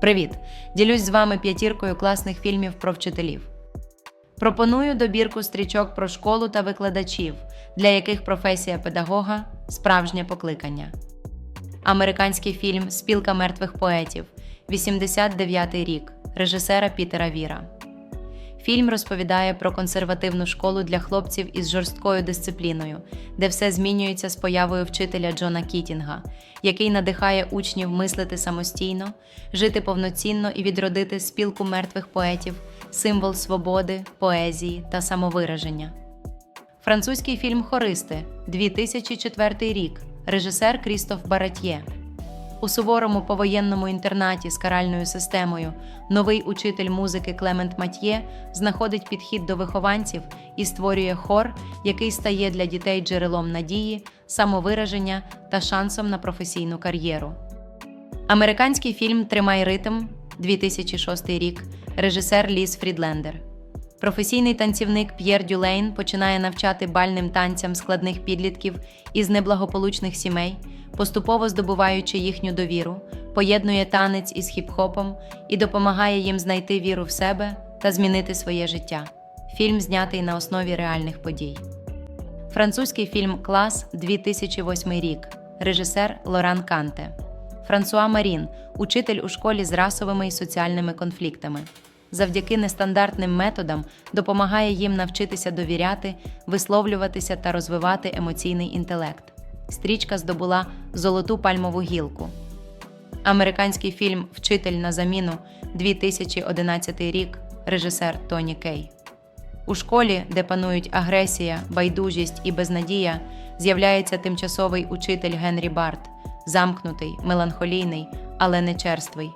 Привіт! Ділюсь з вами п'ятіркою класних фільмів про вчителів. Пропоную добірку стрічок про школу та викладачів, для яких професія педагога справжнє покликання. Американський фільм Спілка мертвих поетів 89 й рік режисера Пітера Віра. Фільм розповідає про консервативну школу для хлопців із жорсткою дисципліною, де все змінюється з появою вчителя Джона Кітінга, який надихає учнів мислити самостійно, жити повноцінно і відродити спілку мертвих поетів, символ свободи, поезії та самовираження. Французький фільм Хористи 2004 рік. Режисер Крістоф Баратьє. У суворому повоєнному інтернаті з каральною системою новий учитель музики Клемент Матьє знаходить підхід до вихованців і створює хор, який стає для дітей джерелом надії, самовираження та шансом на професійну кар'єру. Американський фільм Тримай ритм 2006 рік. Режисер Ліз Фрідлендер. Професійний танцівник П'єр Дюлейн починає навчати бальним танцям складних підлітків із неблагополучних сімей, поступово здобуваючи їхню довіру, поєднує танець із хіп-хопом і допомагає їм знайти віру в себе та змінити своє життя. Фільм знятий на основі реальних подій. Французький фільм Клас 2008 рік. Режисер Лоран Канте. Франсуа Марін, учитель у школі з расовими і соціальними конфліктами. Завдяки нестандартним методам допомагає їм навчитися довіряти, висловлюватися та розвивати емоційний інтелект. Стрічка здобула золоту пальмову гілку. Американський фільм Вчитель на заміну 2011 рік. Режисер Тоні Кей. У школі, де панують агресія, байдужість і безнадія, з'являється тимчасовий учитель Генрі Барт, замкнутий, меланхолійний, але не черствий.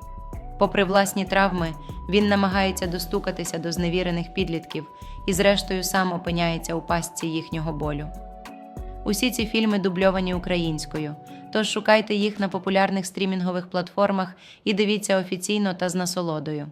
Попри власні травми, він намагається достукатися до зневірених підлітків і, зрештою, сам опиняється у пастці їхнього болю. Усі ці фільми дубльовані українською, тож шукайте їх на популярних стрімінгових платформах і дивіться офіційно та з насолодою.